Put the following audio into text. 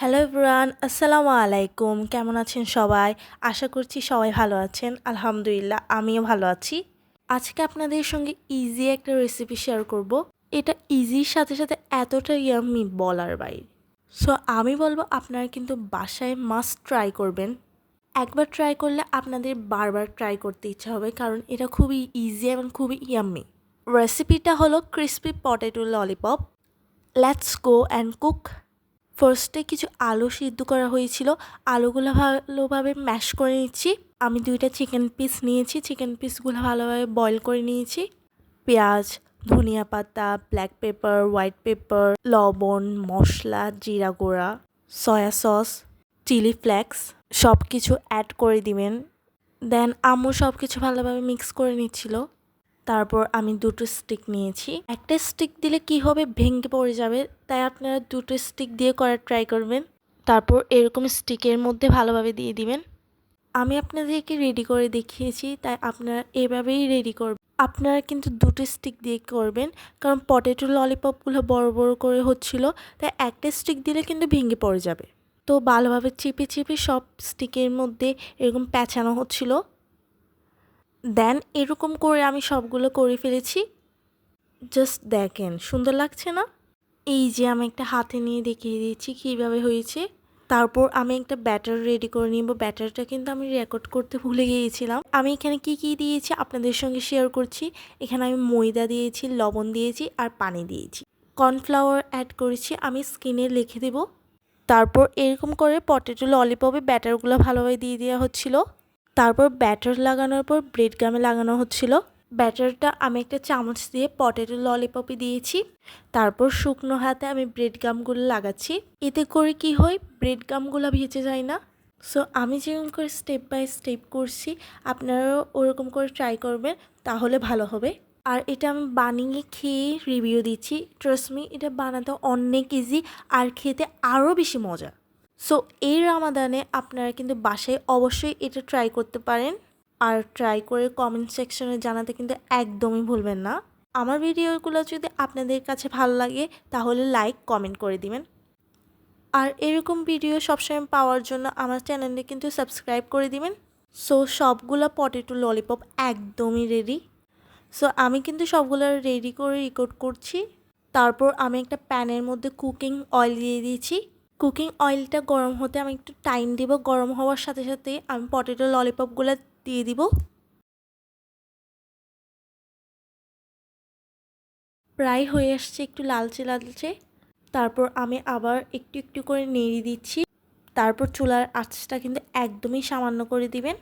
Hello everyone, আসসালামু আলাইকুম। কেমন আছেন সবাই? আশা করছি সবাই ভালো আছেন। আলহামদুলিল্লাহ, আমিও ভালো আছি। আজকে আপনাদের সঙ্গে ইজি একটা রেসিপি শেয়ার করব। এটা ইজির সাথে সাথে এতটা ইয়াম্মি বলার বাইরে। সো আমি বলব আপনারা কিন্তু বাসায় মাস্ট ট্রাই করবেন। একবার ট্রাই করলে আপনাদের বারবার ট্রাই করতে ইচ্ছা হবে, কারণ এটা খুবই ইজি এবং খুবই ইয়াম্মি রেসিপিটা হলো crispy potato lollipop let's go and cook ফার্স্টে কিছু আলু সিদ্ধ করা হয়েছিল। আলুগুলো ভালোভাবে ম্যাশ করে নিচ্ছি। আমি দুইটা চিকেন পিস নিয়েছি। চিকেন পিসগুলো ভালোভাবে বয়েল করে নিয়েছি। পেঁয়াজ, ধনিয়া পাতা ব্ল্যাক পেপার হোয়াইট পেপার লবণ, মশলা, জিরা গুঁড়া সয়া সস চিলি ফ্লেক্স সব কিছু অ্যাড করে দিবেন। দেন আম্মু সব কিছু ভালোভাবে মিক্স করে নিচ্ছিল। তারপর আমি দুটো স্টিক নিয়েছি। একটা স্টিক দিলে কি হবে? ভেঙে পড়ে যাবে। তাই আপনারা দুটো স্টিক দিয়ে করার ট্রাই করবেন। তারপর এরকম স্টিকের মধ্যে ভালোভাবে দিয়ে দিবেন। আমি আপনাদেরকে রেডি করে দেখিয়েছি, তাই আপনারা এভাবেই রেডি করবেন। আপনারা কিন্তু দুটো স্টিক দিয়ে করবেন, কারণ পটেটো ললিপপগুলো বড় বড় করে হচ্ছিল, তাই একটা স্টিক দিলে কিন্তু ভেঙে পড়ে যাবে। তো ভালোভাবে চিপে চিপে সব স্টিকের মধ্যে এরকম প্যাঁচানো হচ্ছিল। দেন এরকম করে আমি সবগুলো করে ফেলেছি। জাস্ট দেখেন, সুন্দর লাগছে না? এই যে আমি একটা হাতে নিয়ে দেখিয়ে দিয়েছি কীভাবে হয়েছে। তারপর আমি একটা ব্যাটার রেডি করে নিব। ব্যাটারটা কিন্তু আমি রেকর্ড করতে ভুলে গিয়েছিলাম। আমি এখানে কি কি দিয়েছি আপনাদের সঙ্গে শেয়ার করছি। এখানে আমি ময়দা দিয়েছি, লবণ দিয়েছি আর পানি দিয়েছি। কর্নফ্লাওয়ার অ্যাড করেছি, আমি স্কিনে লিখে দেব। তারপর এরকম করে পটেটো ললিপপে ব্যাটারগুলো ভালোভাবে দিয়ে দেওয়া হচ্ছিল। তারপর ব্যাটার লাগানোর পর ব্রেড গামে লাগানো হচ্ছিল। ব্যাটারটা আমি একটা চামচ দিয়ে পটেটো ললিপপে দিয়েছি। তারপর শুকনো হাতে আমি ব্রেড গামগুলো লাগাচ্ছি। এতে করে কি হয় ব্রেড গামগুলো ভেজে যায় না। সো আমি যেরকম করে স্টেপ বাই স্টেপ করছি, আপনারাও ওরকম করে ট্রাই করবেন, তাহলে ভালো হবে। আর এটা আমি বানিয়ে খেয়ে রিভিউ দিচ্ছি। ট্রাস্টমি এটা বানাতে অনেক ইজি আর খেতে আরও বেশি মজা। সো এই রামাদানে আপনারা কিন্তু বাসায় অবশ্যই এটা ট্রাই করতে পারেন। আর ট্রাই করে কমেন্ট সেকশনে জানাতে কিন্তু একদমই ভুলবেন না। আমার ভিডিওগুলো যদি আপনাদের কাছে ভালো লাগে, তাহলে লাইক কমেন্ট করে দিবেন। আর এরকম ভিডিও সবসময় পাওয়ার জন্য আমার চ্যানেলে কিন্তু সাবস্ক্রাইব করে দিবেন। সো সবগুলো পটেটো ললিপপ একদমই রেডি সো আমি কিন্তু সবগুলো রেডি করে রেকর্ড করছি। তারপর আমি একটা প্যানের মধ্যে কুকিং অয়েল দিয়ে দিয়েছি। কুকিং অয়েলটা গরম হতে আমি একটু টাইম দিব। গরম হওয়ার সাথে সাথে আমি পটেটো ললিপপগুলো দিয়ে দিব। প্রায় হয়ে আসছে একটু লালচে লালচে। তারপর আমি আবার একটু একটু করে নেড়ে দিচ্ছি। তারপর চুলার আঁচটা কিন্তু একদমই সামান্য করে দিবেন।